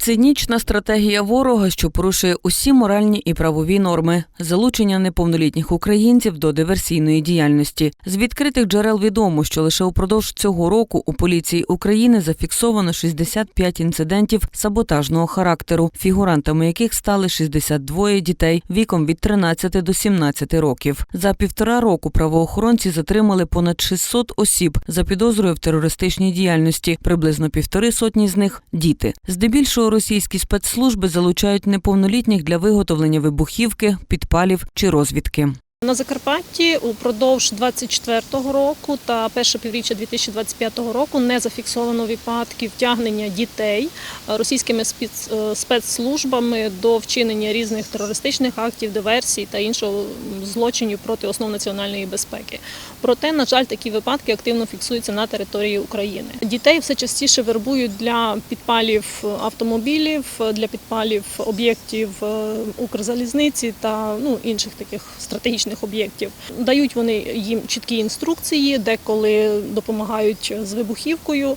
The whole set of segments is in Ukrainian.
Цинічна стратегія ворога, що порушує усі моральні і правові норми, залучення неповнолітніх українців до диверсійної діяльності. З відкритих джерел відомо, що лише упродовж цього року у поліції України зафіксовано 65 інцидентів саботажного характеру, фігурантами яких стали 62 дітей віком від 13 до 17 років. За півтора року правоохоронці затримали понад 600 осіб за підозрою в терористичній діяльності. Приблизно півтори сотні з них діти. Здебільшого російські спецслужби залучають неповнолітніх для виготовлення вибухівки, підпалів чи розвідки. На Закарпатті упродовж 24-го року та перше півріччя 2025 року не зафіксовано випадків втягнення дітей російськими е, спецслужбами до вчинення різних терористичних актів, диверсій та іншого злочинів проти основ національної безпеки. Проте, на жаль, такі випадки активно фіксуються на території України. Дітей все частіше вербують для підпалів автомобілів, для підпалів об'єктів е, Укрзалізниці та ну інших таких стратегічних об'єктів. Дають вони їм чіткі інструкції, деколи допомагають з вибухівкою.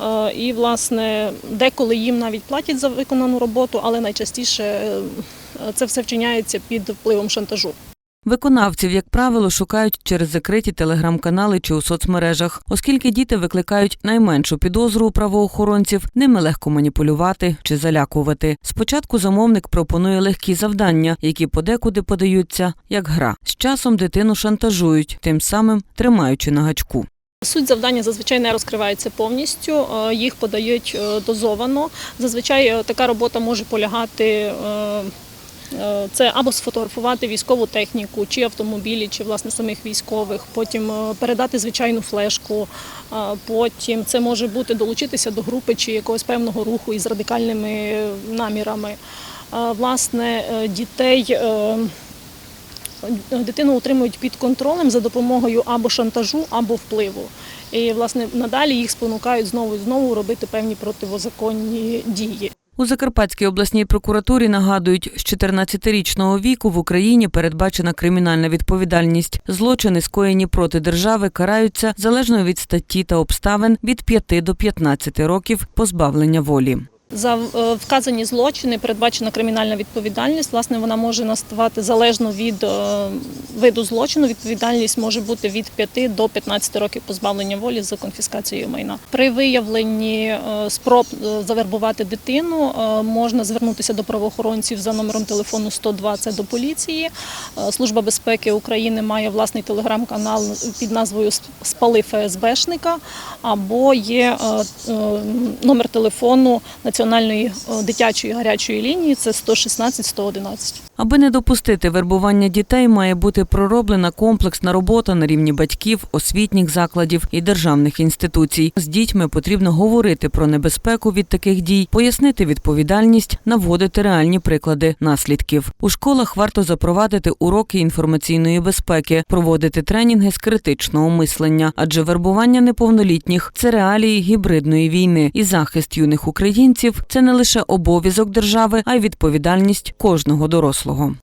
Е, І, власне, деколи їм навіть платять за виконану роботу, але найчастіше е, це все вчиняється під впливом шантажу. Виконавців, як правило, шукають через закриті телеграм-канали чи у соцмережах, оскільки діти викликають найменшу підозру у правоохоронців, ними легко маніпулювати чи залякувати. Спочатку замовник пропонує легкі завдання, які подекуди подаються як гра. З часом дитину шантажують, тим самим тримаючи на гачку. Суть завдання зазвичай не розкривається повністю, е, їх подають е, дозовано. Зазвичай е, така робота може полягати. Е, Це або сфотографувати військову техніку, чи автомобілі, чи власне самих військових, потім е, передати звичайну флешку. е, Потім це може бути долучитися до групи чи якогось певного руху із радикальними намірами. Власне, дітей дитину утримують під контролем за допомогою або шантажу, або впливу. І власне надалі їх спонукають знову і знову робити певні противозаконні дії. У Закарпатській обласній прокуратурі нагадують, з 14-річного віку в Україні передбачена кримінальна відповідальність. Злочини, скоєні проти держави, караються залежно від статті та обставин від 5 до 15 років позбавлення волі. За е, вказані злочини передбачена кримінальна відповідальність. Власне, вона може наставати залежно від е, виду злочину. Відповідальність може бути від 5 до 15 років позбавлення волі за конфіскацією майна. При виявленні е, спроб завербувати дитину можна звернутися до правоохоронців за номером телефону 102, це до поліції. Служба безпеки України має власний телеграм-канал під назвою Спали ФСБшника або є номер телефону Національної е, дитячої гарячої лінії це 116 111. Аби не допустити вербування дітей, має бути пророблена комплексна робота на рівні батьків, освітніх закладів і державних інституцій. З дітьми потрібно говорити про небезпеку від таких дій, пояснити відповідальність, наводити реальні приклади наслідків. У школах варто запровадити уроки інформаційної безпеки, проводити тренінги з критичного мислення, адже вербування неповнолітніх це реалії гібридної війни, і захист юних українців це не лише обов'язок держави, а й відповідальність кожного дорослого.